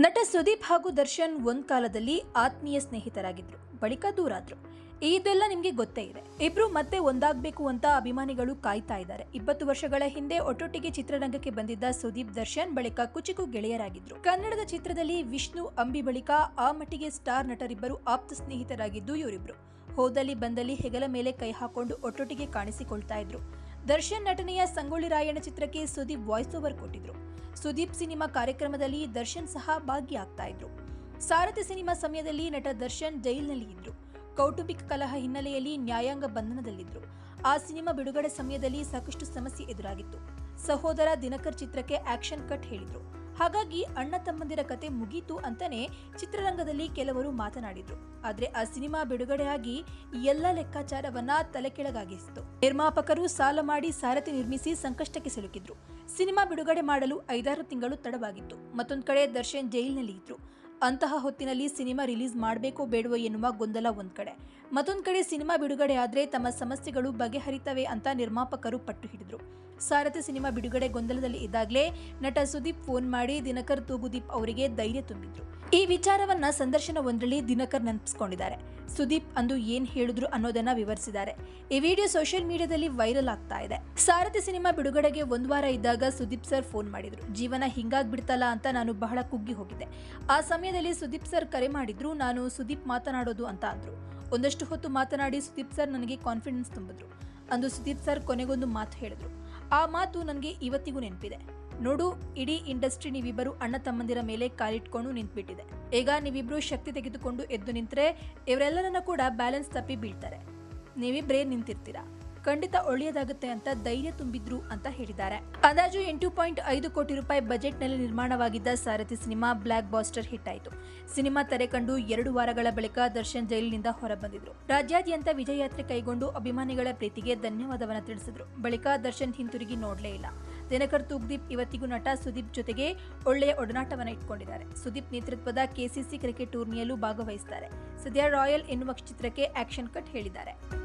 ನಟ ಸುದೀಪ್ ಹಾಗೂ ದರ್ಶನ್ ಒಂದ್ ಕಾಲದಲ್ಲಿ ಆತ್ಮೀಯ ಸ್ನೇಹಿತರಾಗಿದ್ರು. ಬಳಿಕ ದೂರಾದ್ರು. ಇದೆಲ್ಲ ನಿಮ್ಗೆ ಗೊತ್ತೇ ಇದೆ. ಇಬ್ರು ಮತ್ತೆ ಒಂದಾಗಬೇಕು ಅಂತ ಅಭಿಮಾನಿಗಳು ಕಾಯ್ತಾ ಇದ್ದಾರೆ. ಇಪ್ಪತ್ತು ವರ್ಷಗಳ ಹಿಂದೆ ಒಟ್ಟೊಟ್ಟಿಗೆ ಚಿತ್ರರಂಗಕ್ಕೆ ಬಂದಿದ್ದ ಸುದೀಪ್ ದರ್ಶನ್ ಬಳಿಕ ಕುಚಿಕು ಗೆಳೆಯರಾಗಿದ್ರು. ಕನ್ನಡದ ಚಿತ್ರದಲ್ಲಿ ವಿಷ್ಣು, ಅಂಬಿ ಬಳಿಕ ಆ ಮಟ್ಟಿಗೆ ಸ್ಟಾರ್ ನಟರಿಬ್ಬರು ಆಪ್ತ ಸ್ನೇಹಿತರಾಗಿದ್ದು ಇವರಿಬ್ರು. ಹೋದಲ್ಲಿ ಬಂದಲ್ಲಿ ಹೆಗಲ ಮೇಲೆ ಕೈ ಹಾಕೊಂಡು ಒಟ್ಟೊಟ್ಟಿಗೆ ಕಾಣಿಸಿಕೊಳ್ತಾ ಇದ್ರು. ದರ್ಶನ್ ನಟನೆಯ ಸಂಗೊಳ್ಳಿ ರಾಯಣ್ಣ ಚಿತ್ರಕ್ಕೆ ಸುದೀಪ್ ವಾಯ್ಸ್ ಓವರ್ ಕೊಟ್ಟಿದ್ರು. ಸುದೀಪ್ ಸಿನಿಮಾ ಕಾರ್ಯಕ್ರಮದಲ್ಲಿ ದರ್ಶನ್ ಸಹ ಭಾಗಿಯಾಗ್ತಾ ಇದ್ರು. ಸಾರಥಿ ಸಿನಿಮಾ ಸಮಯದಲ್ಲಿ ನಟ ದರ್ಶನ್ ಜೈಲಿನಲ್ಲಿ ಇದ್ರು. ಕೌಟುಂಬಿಕ ಕಲಹ ಹಿನ್ನೆಲೆಯಲ್ಲಿ ನ್ಯಾಯಾಂಗ ಬಂಧನದಲ್ಲಿದ್ರು. ಆ ಸಿನಿಮಾ ಬಿಡುಗಡೆ ಸಮಯದಲ್ಲಿ ಸಾಕಷ್ಟು ಸಮಸ್ಯೆ ಎದುರಾಗಿತ್ತು. ಸಹೋದರ ದಿನಕರ್ ಚಿತ್ರಕ್ಕೆ ಆಕ್ಷನ್ ಕಟ್ ಹೇಳಿದ್ರು. ಹಾಗಾಗಿ ಅಣ್ಣ ತಮ್ಮಂದಿರ ಕತೆ ಮುಗೀತು ಅಂತಾನೆ ಚಿತ್ರರಂಗದಲ್ಲಿ ಕೆಲವರು ಮಾತನಾಡಿದ್ರು. ಆದ್ರೆ ಆ ಸಿನಿಮಾ ಬಿಡುಗಡೆಯಾಗಿ ಎಲ್ಲ ಲೆಕ್ಕಾಚಾರವನ್ನ ತಲೆಕೆಳಗಾಗಿಸಿತು ನಿರ್ಮಾಪಕರು ಸಾಲ ಮಾಡಿ ಸಾರಥಿ ನಿರ್ಮಿಸಿ ಸಂಕಷ್ಟಕ್ಕೆ ಸಿಲುಕಿದ್ರು. ಸಿನಿಮಾ ಬಿಡುಗಡೆ ಮಾಡಲು ಐದಾರು ತಿಂಗಳು ತಡವಾಗಿತ್ತು. ಮತ್ತೊಂದು ಕಡೆ ದರ್ಶನ್ ಜೈಲಿನಲ್ಲಿ ಇದ್ರು. ಅಂತಹ ಹೊತ್ತಿನಲ್ಲಿ ಸಿನಿಮಾ ರಿಲೀಸ್ ಮಾಡಬೇಕೋ ಬೇಡವೋ ಎನ್ನುವ ಗೊಂದಲ ಒಂದ್ ಕಡೆ. ಮತ್ತೊಂದು ಕಡೆ ಸಿನಿಮಾ ಬಿಡುಗಡೆ ಆದ್ರೆ ತಮ್ಮ ಸಮಸ್ಯೆಗಳು ಬಗೆಹರಿತವೆ ಅಂತ ನಿರ್ಮಾಪಕರು ಪಟ್ಟು ಹಿಡಿದ್ರು. ಸಾರಥಿ ಸಿನಿಮಾ ಬಿಡುಗಡೆ ಗೊಂದಲದಲ್ಲಿ ಇದ್ದಾಗಲೇ ನಟ ಸುದೀಪ್ ಫೋನ್ ಮಾಡಿ ದಿನಕರ್ ತೂಗುದೀಪ್ ಅವರಿಗೆ ಧೈರ್ಯ ತುಂಬಿದ್ರು. ಈ ವಿಚಾರವನ್ನ ಸಂದರ್ಶನ ಒಂದರಲ್ಲಿ ದಿನಕರ್ ನೆನಪಿಸ್ಕೊಂಡಿದ್ದಾರೆ. ಸುದೀಪ್ ಅಂದು ಏನ್ ಹೇಳಿದ್ರು ಅನ್ನೋದನ್ನ ವಿವರಿಸಿದ್ದಾರೆ. ಈ ವಿಡಿಯೋ ಸೋಷಿಯಲ್ ಮೀಡಿಯಾದಲ್ಲಿ ವೈರಲ್ ಆಗ್ತಾ ಇದೆ. ಸಾರಥಿ ಸಿನಿಮಾ ಬಿಡುಗಡೆಗೆ ಒಂದು ವಾರ ಇದ್ದಾಗ ಸುದೀಪ್ ಸರ್ ಫೋನ್ ಮಾಡಿದ್ರು. ಜೀವನ ಹಿಂಗಾಗ್ಬಿಡ್ತಲ್ಲ ಅಂತ ನಾನು ಬಹಳ ಕುಗ್ಗಿ ಹೋಗಿದ್ದೆ. ಆ ಸಮಯದಲ್ಲಿ ಸುದೀಪ್ ಸರ್ ಕರೆ ಮಾಡಿದ್ರು, ನಾನು ಸುದೀಪ್ ಮಾತನಾಡೋದು ಅಂತ ಅಂದ್ರು. ಒಂದಷ್ಟು ಹೊತ್ತು ಮಾತನಾಡಿ ಸುದೀಪ್ ಸರ್ ನನಗೆ ಕಾನ್ಫಿಡೆನ್ಸ್ ತುಂಬಿದ್ರು. ಅಂದು ಸುದೀಪ್ ಸರ್ ಕೊನೆಗೊಂದು ಮಾತು ಹೇಳಿದ್ರು. ಆ ಮಾತು ನನಗೆ ಇವತ್ತಿಗೂ ನೆನಪಿದೆ. ನೋಡು, ಇಡೀ ಇಂಡಸ್ಟ್ರಿ ನೀವಿಬ್ಬರು ಅಣ್ಣ ತಮ್ಮಂದಿರ ಮೇಲೆ ಕಾಲಿಟ್ಕೊಂಡು ನಿಂತ್ಬಿಟ್ಟಿದೆ. ಈಗ ನೀವಿಬ್ರು ಶಕ್ತಿ ತೆಗೆದುಕೊಂಡು ಎದ್ದು ನಿಂತರೆ ಇವರೆಲ್ಲರನ್ನ ಕೂಡ ಬ್ಯಾಲೆನ್ಸ್ ತಪ್ಪಿ ಬೀಳ್ತಾರೆ. ನೀವಿಬ್ರೇ ನಿಂತಿರ್ತೀರಾ? ಖಂಡಿತ ಒಳ್ಳೆಯದಾಗುತ್ತೆ ಅಂತ ಧೈರ್ಯ ತುಂಬಿದ್ರು ಅಂತ ಹೇಳಿದ್ದಾರೆ. ಅಂದಾಜು ಎಂಟು ಪಾಯಿಂಟ್ ಐದು ಕೋಟಿ ರೂಪಾಯಿ ಬಜೆಟ್ನಲ್ಲಿ ನಿರ್ಮಾಣವಾಗಿದ್ದ ಸಾರಥಿ ಸಿನಿಮಾ ಬ್ಲ್ಯಾಕ್ ಬಾಸ್ಟರ್ ಹಿಟ್ ಆಯಿತು. ಸಿನಿಮಾ ತೆರೆ ಕಂಡು ಎರಡು ವಾರಗಳ ಬಳಿಕ ದರ್ಶನ್ ಜೈಲಿನಿಂದ ಹೊರಬಂದಿದ್ರು. ರಾಜ್ಯಾದ್ಯಂತ ವಿಜಯ ಯಾತ್ರೆ ಕೈಗೊಂಡು ಅಭಿಮಾನಿಗಳ ಪ್ರೀತಿಗೆ ಧನ್ಯವಾದವನ್ನು ತಿಳಿಸಿದ್ರು. ಬಳಿಕ ದರ್ಶನ್ ಹಿಂತಿರುಗಿ ನೋಡಲೇ ಇಲ್ಲ. ದಿನಕರ್ ತೂಗ್ದೀಪ್ ಇವತ್ತಿಗೂ ನಟ ಸುದೀಪ್ ಜೊತೆಗೆ ಒಳ್ಳೆಯ ಒಡನಾಟವನ್ನು ಇಟ್ಕೊಂಡಿದ್ದಾರೆ. ಸುದೀಪ್ ನೇತೃತ್ವದ ಕೆಸಿಸಿ ಕ್ರಿಕೆಟ್ ಟೂರ್ನಿಯಲ್ಲೂ ಭಾಗವಹಿಸಿದ್ದಾರೆ ಸದ್ಯ ರಾಯಲ್ ಎನ್ನುವ ಚಿತ್ರಕ್ಕೆ ಆಕ್ಷನ್ ಕಟ್ ಹೇಳಿದ್ದಾರೆ.